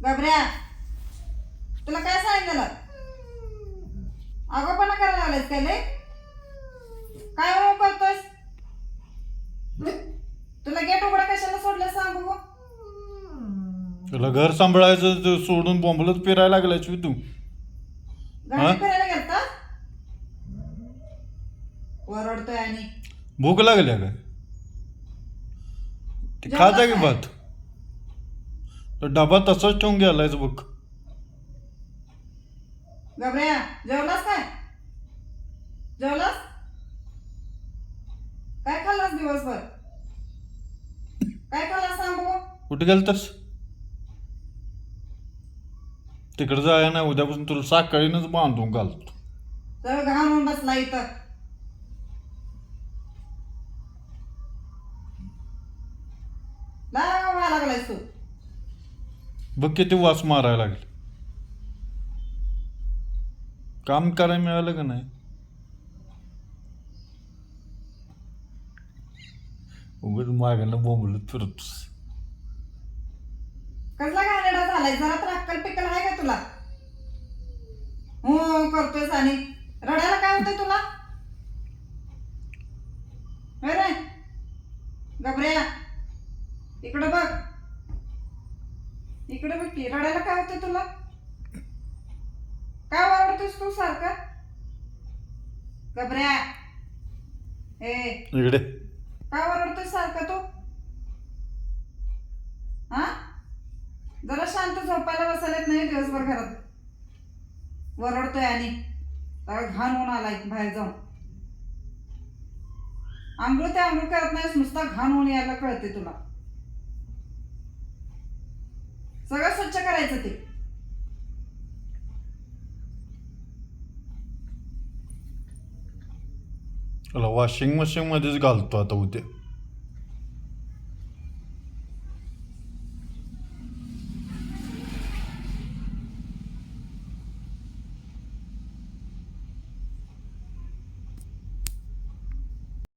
गबऱ्या तुला काय सांगितलं? अगोपणा करायला लागलायस काय लय काय हो करतोयस? तुला गेट उघडा कशाला सोडलं सांग तुला घर सांभाळायचं ते सोडून बोंबलत फिरायला लागलायच मी तू? गाडी फिरायला गेलता? ओरडतोय आणि. भूक लागल्या काय ते खा जा की भात? डबा तसाच ठेवून गेलायच बघ. गबऱ्या जेवलास काय? जेवलास? काय खाल्लास दिवसभर? काय खाल्लास सांग? बघू कुठे गेलतस? तिकडे जाय ना उद्यापासून तुला साखळीनच बांधून घालतो. सगळं घाण होऊन बसला इथं. बघ किती वास मारायला लागले. काम करायला मिळालं का नाही? उगत मागायला बोंबलत फिरतोस. कसला घाणेडा झालाय? जरा तर अक्कल पिकल आहे का तुला? हो करतोयस आणि रडायला काय होतंय तुला? होय गबऱ्या इकडं बघ. इकडे बघ की रडायला काय होतंय तुला? काय ओरडतोयस तू सारखं? गबऱ्या ए इकडे. काय ओरडतोय सारखं तू? हा? जरा शांत झोपायला बसायला नाही दिवसभर घरात. वरडतोय आणि. घाण होऊन आलाय बाहेर जाऊन. आंघोळ ते आंघोळ करत नाहीस नुसता घाण होऊन यायला कळते तुला. सगळं स्वच्छ करायचं ते. वॉशिंग मशीन मध्येच घालतो आता उद्या.